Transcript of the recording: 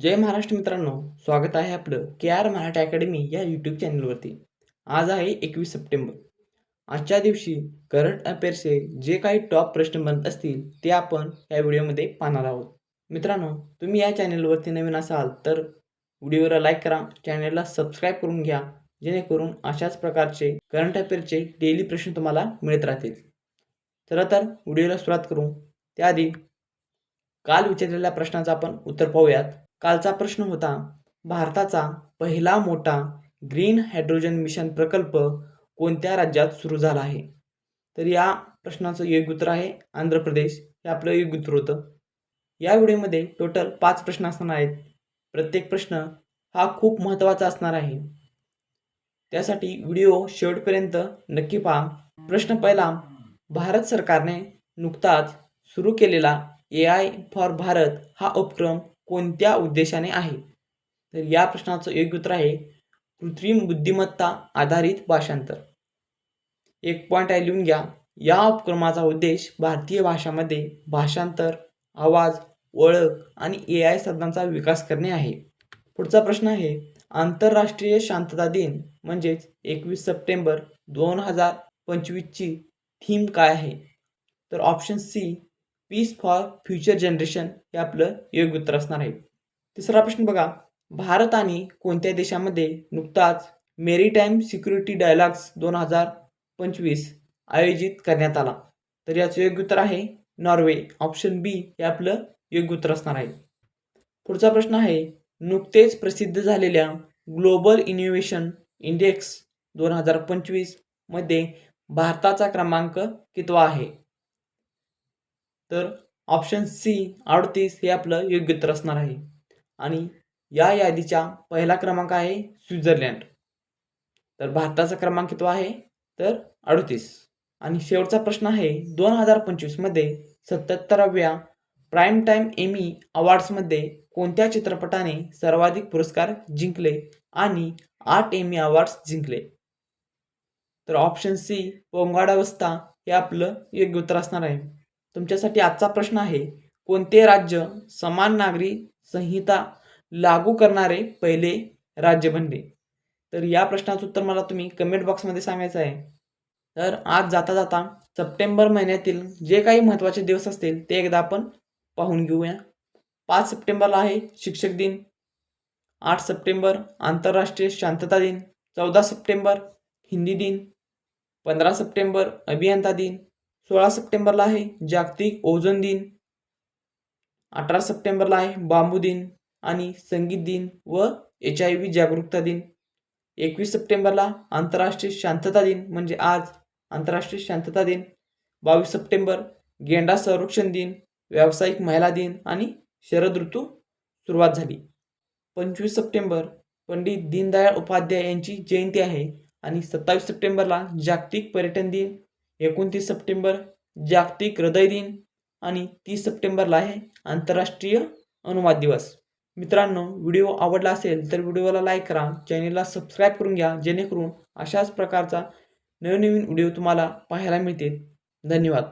जय महाराष्ट्र मित्रांनो स्वागत आहे आपलं के आर मराठी अकॅडमी या यूट्यूब चॅनलवरती. आज आहे एकवीस सप्टेंबर. आजच्या दिवशी करंट अफेअर्सचे जे काही टॉप प्रश्न बनत असतील ते आपण या व्हिडिओमध्ये पाहणार आहोत. मित्रांनो तुम्ही या चॅनलवरती नवीन असाल तर व्हिडिओला लाईक करा चॅनलला सबस्क्राईब करून घ्या जेणेकरून अशाच प्रकारचे करंट अफेअरचे डेली प्रश्न तुम्हाला मिळत राहतील. चला तर व्हिडिओला सुरुवात करू. त्याआधी काल विचारलेल्या प्रश्नाचं आपण उत्तर पाहूयात. कालचा प्रश्न होता भारताचा पहिला मोठा ग्रीन हायड्रोजन मिशन प्रकल्प कोणत्या राज्यात सुरू झाला आहे? तर या प्रश्नाचं योग्य उत्तर आहे आंध्र प्रदेश. हे आपलं योग्य उत्तर होतं. या व्हिडिओमध्ये टोटल पाच प्रश्न असणार आहेत. प्रत्येक प्रश्न हा खूप महत्त्वाचा असणार आहे. त्यासाठी व्हिडिओ शेवटपर्यंत नक्की पहा. प्रश्न पहिला भारत सरकारने नुकताच सुरू केलेला ए आय फॉर भारत हा उपक्रम कोणत्या उद्देशाने आहे? तर या प्रश्नाचं योग्य उत्तर आहे कृत्रिम बुद्धिमत्ता आधारित भाषांतर. एक पॉईंट आहे लिहून घ्या. या उपक्रमाचा उद्देश भारतीय भाषामध्ये भाषांतर आवाज ओळख आणि ए आय साधनांचा विकास करणे आहे. पुढचा प्रश्न आहे आंतरराष्ट्रीय शांतता दिन म्हणजेच एकवीस सप्टेंबर दोन हजार पंचवीसची थीम काय आहे? तर option C peace for future generation हे आपलं योग्य उत्तर असणार आहे. तिसरा प्रश्न बघा. भारत आणि कोणत्या देशामध्ये नुकताच मेरीटाईम सिक्युरिटी डायलॉग्स दोन हजार पंचवीस आयोजित करण्यात आला? तर याचं योग्य उत्तर आहे नॉर्वे. ऑप्शन बी हे आपलं योग्य उत्तर असणार आहे. पुढचा प्रश्न आहे नुकतेच प्रसिद्ध झालेल्या ग्लोबल इनोव्हेशन इंडेक्स दोन हजार पंचवीसमध्ये भारताचा क्रमांक कितवा आहे? तर ऑप्शन सी अडतीस हे आपलं योग्य उत्तर असणार आहे. आणि या यादीचा पहिला क्रमांक आहे स्वित्झर्लंड. तर भारताचा क्रमांक कितवा आहे? तर अडतीस. आणि शेवटचा प्रश्न आहे दोन हजार पंचवीसमध्ये सत्याहत्तराव्या प्राईम टाईम एमी अवॉर्ड्समध्ये कोणत्या चित्रपटाने सर्वाधिक पुरस्कार जिंकले आणि आठ एमी अवॉर्ड्स जिंकले? तर ऑप्शन सी पोंगाडावस्था हे आपलं योग्य उत्तर असणार आहे. तुमच्यासाठी आजचा प्रश्न आहे कोणते राज्य समान नागरी संहिता लागू करणारे पहिले राज्य बनले? तर या प्रश्नाचं उत्तर मला तुम्ही कमेंट बॉक्समध्ये सांगायचं आहे. तर आज जाता जाता सप्टेंबर महिन्यातील जे काही महत्त्वाचे दिवस असतील ते एकदा आपण पाहून घेऊया. पाच सप्टेंबरला आहे शिक्षक दिन आठ सप्टेंबर आंतरराष्ट्रीय शांतता दिन चौदा सप्टेंबर हिंदी दिन पंधरा सप्टेंबर अभियंता दिन सोळा सप्टेंबरला आहे जागतिक ओझोन दिन. अठरा सप्टेंबरला आहे बांबू दिन आणि संगीत दिन व एच आय व्ही जागरूकता दिन. एकवीस सप्टेंबरला आंतरराष्ट्रीय शांतता दिन म्हणजे आज आंतरराष्ट्रीय शांतता दिन. बावीस सप्टेंबर गेंडा संरक्षण दिन व्यावसायिक महिला दिन आणि शरद ऋतू सुरुवात झाली. पंचवीस सप्टेंबर पंडित दीनदयाळ उपाध्याय यांची जयंती आहे आणि सत्तावीस सप्टेंबरला जागतिक पर्यटन दिन. एकोणतीस सप्टेंबर जागतिक हृदय दिन आणि तीस सप्टेंबरला आहे आंतरराष्ट्रीय अनुवाद दिवस. मित्रांनो व्हिडिओ आवडला असेल तर व्हिडिओला लाईक करा चॅनेलला सबस्क्राईब करून घ्या जेणेकरून अशाच प्रकारचा नवनवीन व्हिडिओ तुम्हाला पाहायला मिळतील. धन्यवाद.